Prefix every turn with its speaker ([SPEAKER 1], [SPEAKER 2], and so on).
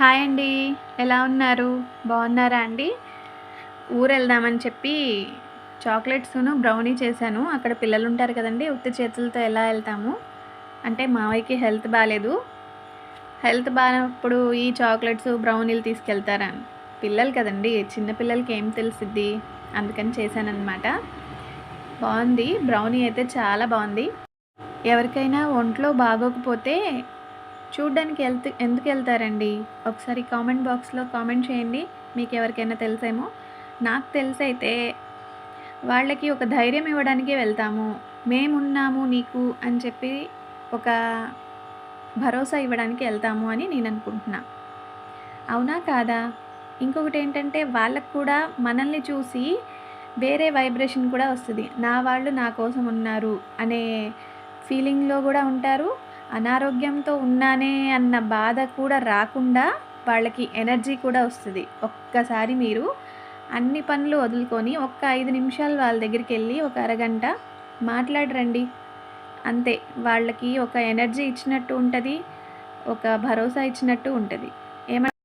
[SPEAKER 1] Hi అండి. ఎలా ఉన్నారు? బాగున్నారా అండి? ఊరు వెళ్దామని చెప్పి చాక్లెట్స్ను బ్రౌనీ చేశాను. అక్కడ పిల్లలు ఉంటారు కదండి ఉత్తి చేతులతో ఎలా వెళ్తాము? అంటే మావయ్యకి హెల్త్ బాగాలేదు హెల్త్ బాగానప్పుడు ఈ చాక్లెట్స్ బ్రౌనీలు తీసుకెళ్తారా? పిల్లలు కదండి చిన్న పిల్లలకి ఏం తెలిసిద్ది? అందుకని చేశానన్నమాట. బాగుంది. బ్రౌనీ అయితే చాలా బాగుంది. ఎవరికైనా ఒంట్లో బాగోకపోతే చూడ్డానికి వెళ్తూ ఎందుకు వెళ్తారండి? ఒకసారి కామెంట్ బాక్స్లో కామెంట్ చేయండి. మీకు ఎవరికైనా తెలుసేమో. నాకు తెలిసైతే వాళ్ళకి ఒక ధైర్యం ఇవ్వడానికే వెళ్తాము. మేమున్నాము నీకు అని చెప్పి ఒక భరోసా ఇవ్వడానికి వెళ్తాము అని నేను అనుకుంటున్నా. అవునా కాదా? ఇంకొకటి ఏంటంటే వాళ్ళకు కూడా మనల్ని చూసి వేరే వైబ్రేషన్ కూడా వస్తుంది. నా వాళ్ళు నా కోసం ఉన్నారు అనే ఫీలింగ్లో కూడా ఉంటారు. అనారోగ్యంతో ఉన్నానే అన్న బాధ కూడా రాకుండా వాళ్ళకి ఎనర్జీ కూడా వస్తుంది. ఒక్కసారి మీరు అన్ని పనులు వదులుకొని ఒక్క ఐదు నిమిషాలు వాళ్ళ దగ్గరికి వెళ్ళి ఒక అరగంట మాట్లాడరండి. అంతే వాళ్ళకి ఒక ఎనర్జీ ఇచ్చినట్టు ఉంటుంది ఒక భరోసా ఇచ్చినట్టు ఉంటుంది.